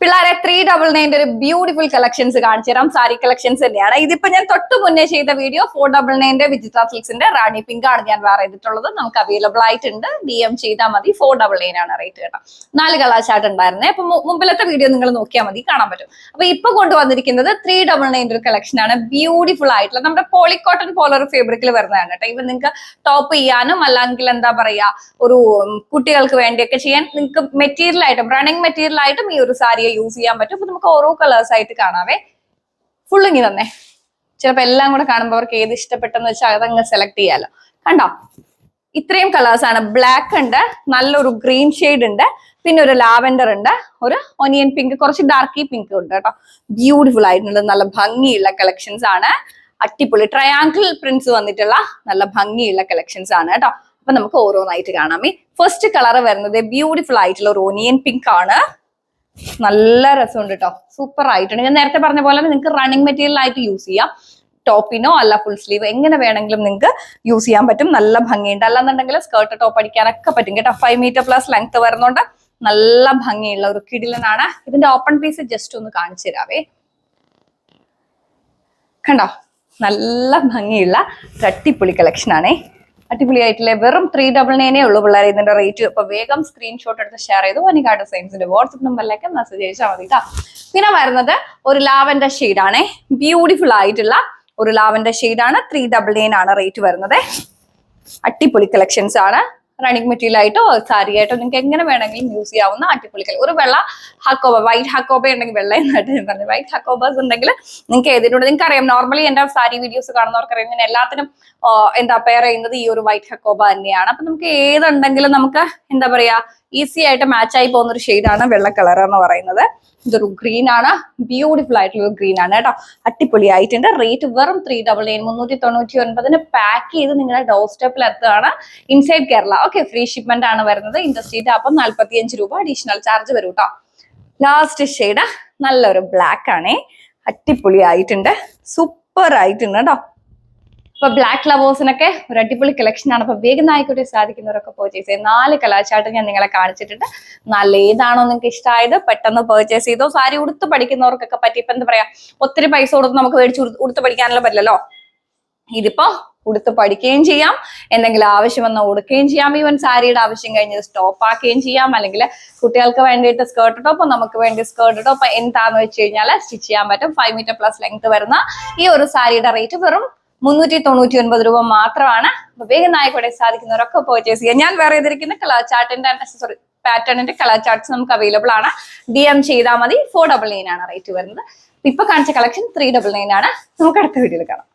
പിള്ളേരെ three double നയന്റെ ഒരു beautiful collections കാണിച്ചു തരാം. സാരി കളക്ഷൻസ് തന്നെയാണ്. ഇതിപ്പോ ഞാൻ തൊട്ട് മുന്നേ ചെയ്ത വീഡിയോ ഫോർ ഡബിൾ നയന്റെ വിജിത്ര സിൽക്സിന്റെ റാണി പിങ്ക് ആണ് ഞാൻ വേറെ ചെയ്തിട്ടുള്ളത് നമുക്ക് അവൈലബിൾ ആയിട്ടുണ്ട്. ഡി എം ചെയ്താൽ മതി. ഫോർ ഡബിൾ നയൻ ആണ് റേറ്റ് കേട്ടോ. നാല് കളാശാട്ട് ഉണ്ടായിരുന്നേ. അപ്പൊ മുമ്പിലത്തെ വീഡിയോ നിങ്ങൾ നോക്കിയാൽ മതി. കാണാൻ പറ്റും. അപ്പൊ ഇപ്പൊ കൊണ്ടുവന്നിരിക്കുന്നത് ത്രീ ഡബിൾ നയന്റെ ഒരു കളക്ഷൻ ആണ്. ബ്യൂട്ടിഫുൾ ആയിട്ടുള്ള നമ്മുടെ പോളിക്കോട്ടൺ പോലെ ഒരു ഫേബ്രിക്കിൽ വരുന്നതാണ് കേട്ടോ. ഇവ നിങ്ങൾക്ക് ടോപ്പ് ചെയ്യാനും അല്ലെങ്കിൽ എന്താ പറയാ ഒരു കുട്ടികൾക്ക് വേണ്ടിയൊക്കെ ചെയ്യാൻ നിങ്ങൾക്ക് മെറ്റീരിയൽ ആയിട്ടും റണ്ണിങ് മെറ്റീരിയൽ ആയിട്ടും ഈ ഒരു സാരിയെ യൂസ് ചെയ്യാൻ പറ്റും. അപ്പൊ നമുക്ക് ഓരോ കളേഴ്സ് ആയിട്ട് കാണാവേ. ഫുള്ളിങ്ങി തന്നെ. ചിലപ്പോ എല്ലാം കൂടെ കാണുമ്പോൾ അവർക്ക് ഏത് ഇഷ്ടപ്പെട്ടെന്ന് വെച്ചാൽ അതങ്ങ് സെലക്ട് ചെയ്യാലോ. കണ്ടോ? ഇത്രയും കളേഴ്സ് ആണ്. ബ്ലാക്ക് ഉണ്ട് നല്ലൊരു ഗ്രീൻ ഷെയ്ഡ് ഉണ്ട് പിന്നെ ഒരു ലാവൻഡർ ഉണ്ട് ഒരു ഒനിയൻ പിങ്ക് കുറച്ച് ഡാർക്കി പിങ്ക് ഉണ്ട് കേട്ടോ. ബ്യൂട്ടിഫുൾ ആയിട്ടുള്ള നല്ല ഭംഗിയുള്ള കളക്ഷൻസ് ആണ്. അടിപൊളി ട്രയാങ്കിൾ പ്രിന്റ്സ് വന്നിട്ടുള്ള നല്ല ഭംഗിയുള്ള കളക്ഷൻസ് ആണ് കേട്ടോ. അപ്പൊ നമുക്ക് ഓരോന്നായിട്ട് കാണാമേ ഫസ്റ്റ് കളർ വരുന്നത് ബ്യൂട്ടിഫുൾ ആയിട്ടുള്ള ഒരു ഒനിയൻ പിങ്ക് ആണ്. നല്ല രസമുണ്ട് കേട്ടോ സൂപ്പർ ആയിട്ടുണ്ട്. ഞാൻ നേരത്തെ പറഞ്ഞ പോലെ നിങ്ങൾക്ക് റണ്ണിങ് മെറ്റീരിയൽ ആയിട്ട് യൂസ് ചെയ്യാം. ടോപ്പിനോ അല്ല ഫുൾ സ്ലീവ് എങ്ങനെ വേണമെങ്കിലും നിങ്ങൾക്ക് യൂസ് ചെയ്യാൻ പറ്റും. നല്ല ഭംഗിയുണ്ട്. അല്ലാന്നുണ്ടെങ്കിൽ സ്കേർട്ട് ടോപ്പ് അടിക്കാനൊക്കെ പറ്റും കേട്ടോ. ഫൈവ് മീറ്റർ പ്ലസ് ലെങ്ത് വരുന്നോണ്ട് നല്ല ഭംഗിയുള്ള ഒരു കിടിലനാണ്. ഇതിന്റെ ഓപ്പൺ പീസ് ജസ്റ്റ് ഒന്ന് കാണിച്ചു തരാവേ. കണ്ടോ? നല്ല ഭംഗിയുള്ള തട്ടിപ്പൊളി ആണേ. അടിപൊളിയായിട്ടുള്ള വെറും ത്രീ ഡബിൾ നയനേ ഉള്ളൂ പിള്ളേരെ. ഇതിന്റെ റേറ്റ് അപ്പൊ വേഗം സ്ക്രീൻഷോട്ട് എടുത്ത് ഷെയർ ചെയ്തു? വനികാട് സൈൻസിന്റെ വാട്സപ്പ് നമ്പറിലേക്ക് മെസ്സേജ് അയച്ചാൽ മതി കേട്ടോ പിന്നെ വരുന്നത് ഒരു ലാവൻഡർ ആണേ. ബ്യൂട്ടിഫുൾ ആയിട്ടുള്ള ഒരു ലാവൻഡർ ആണ്. ത്രീ ഡബിൾ നയൻ ആണ് റേറ്റ് വരുന്നത്. അടിപൊളി കളക്ഷൻസ് ആണ്. റണ്ണിങ് മെറ്റീരിയൽ ആയിട്ടോ സാരി ആയിട്ടോ നിങ്ങൾക്ക് എങ്ങനെ വേണമെങ്കിലും യൂസ് ചെയ്യാവുന്ന അടിപൊളി ഒരു വെള്ള ഹക്കോബ വൈറ്റ് ഹക്കോബ ഉണ്ടെങ്കിൽ വെള്ള എന്നായിട്ട് ഞാൻ പറഞ്ഞു. വൈറ്റ് ഹക്കോബേഴ്സ് ഉണ്ടെങ്കിൽ നിങ്ങൾക്ക് ഏതിനോട് നിങ്ങൾക്ക് അറിയാം നോർമലി എന്റെ സാരി വീഡിയോസ് കാണുന്നവർക്ക് അറിയാം ഞാൻ എല്ലാത്തിനും എന്താ പെയർ ചെയ്യുന്നത് ഈ ഒരു വൈറ്റ് ഹക്കോബ തന്നെയാണ്. അപ്പൊ നമുക്ക് ഏതുണ്ടെങ്കിലും നമുക്ക് എന്താ പറയാ ഈസി ആയിട്ട് മാച്ച് ആയി പോകുന്ന ഒരു ഷെയ്ഡാണ് വെള്ള കളർ എന്ന് പറയുന്നത്. ഇതൊരു ഗ്രീൻ ആണ്. ബ്യൂട്ടിഫുൾ ആയിട്ടുള്ള ഗ്രീൻ ആണ് കേട്ടോ. അടിപൊളി ആയിട്ടുണ്ട് റേറ്റ് വെറും ത്രീ ഡബിൾ നയൻ മുന്നൂറ്റി തൊണ്ണൂറ്റി ഒൻപതിന് പാക്ക് ചെയ്ത് നിങ്ങളുടെ ഡോർ സ്റ്റെപ്പിൽ എത്തുകയാണ് inside Kerala okay free shipment ആണ് വരുന്നത്. ഇൻഡസ്ട്രീറ്റ് അപ്പം നാല്പത്തിയഞ്ച് രൂപ. അഡീഷണൽ ചാർജ് വരും കേട്ടോ ലാസ്റ്റ് ഷെയ്ഡ് നല്ലൊരു ബ്ലാക്ക് ആണേ. അടിപൊളി ആയിട്ടുണ്ട് സൂപ്പർ ആയിട്ടുണ്ട് കേട്ടോ. അപ്പൊ ബ്ലാക്ക് ലവേഴ്സിനൊക്കെ ഒരു അടിപൊളി കളക്ഷൻ ആണ്. അപ്പൊ വേഗം ആയിക്കോട്ടെ സാധിക്കുന്നവരൊക്കെ പർച്ചേസ് ചെയ്ത് നാല് കലാചാട്ടം ഞാൻ നിങ്ങളെ കാണിച്ചിട്ടുണ്ട്. നല്ല ഏതാണോ നിങ്ങൾക്ക് ഇഷ്ടമായത് പെട്ടെന്ന് പർച്ചേസ് ചെയ്തോ സാരി ഉടുത്ത് പഠിക്കുന്നവർക്കൊക്കെ പറ്റി ഇപ്പൊ എന്താ പറയാ ഒത്തിരി പൈസ കൊടുത്ത് നമുക്ക് മേടിച്ച് ഉടുത്ത് പഠിക്കാനുള്ള പറ്റില്ലല്ലോ. ഇതിപ്പോ ഉടുത്ത് പഠിക്കുകയും ചെയ്യാം. എന്തെങ്കിലും ആവശ്യം വന്നാൽ ഉടുക്കുകയും ചെയ്യാം. ഈവൻ സാരിയുടെ ആവശ്യം കഴിഞ്ഞത് സ്റ്റോപ്പ് ആക്കുകയും ചെയ്യാം. അല്ലെങ്കിൽ കുട്ടികൾക്ക് വേണ്ടിയിട്ട് സ്കേർട്ട് ടോപ്പ് നമുക്ക് വേണ്ടി സ്കേർട്ട് ടോപ്പ് എന്താന്ന് വെച്ച് കഴിഞ്ഞാൽ സ്റ്റിച്ച് ചെയ്യാൻ പറ്റും. ഫൈവ് മീറ്റർ പ്ലസ് ലെങ്ത് വരുന്ന ഈ ഒരു സാരിയുടെ റേറ്റ് വെറും മുന്നൂറ്റി തൊണ്ണൂറ്റി ഒൻപത് രൂപ മാത്രമാണ്. വേഗം നായിക്കോടെ സാധിക്കുന്നവരൊക്കെ പർച്ചേസ് ചെയ്യാം. ഞാൻ വേറെ ചെയ്തിരിക്കുന്ന കളർ ചാർട്ടിന്റെ സോറി പാറ്റേണിന്റെ കളർ ചാർട്ട്സ് നമുക്ക് അവൈലബിൾ ആണ്. ഡി എം ചെയ്താൽ മതി. ഫോർ ഡബിൾ നയൻ ആണ് റേറ്റ് വരുന്നത്. ഇപ്പൊ കാണിച്ച കളക്ഷൻ ത്രീ ഡബിൾ നയൻ ആണ്. നമുക്ക് അടുത്ത വീഡിയോയിൽ കാണാം.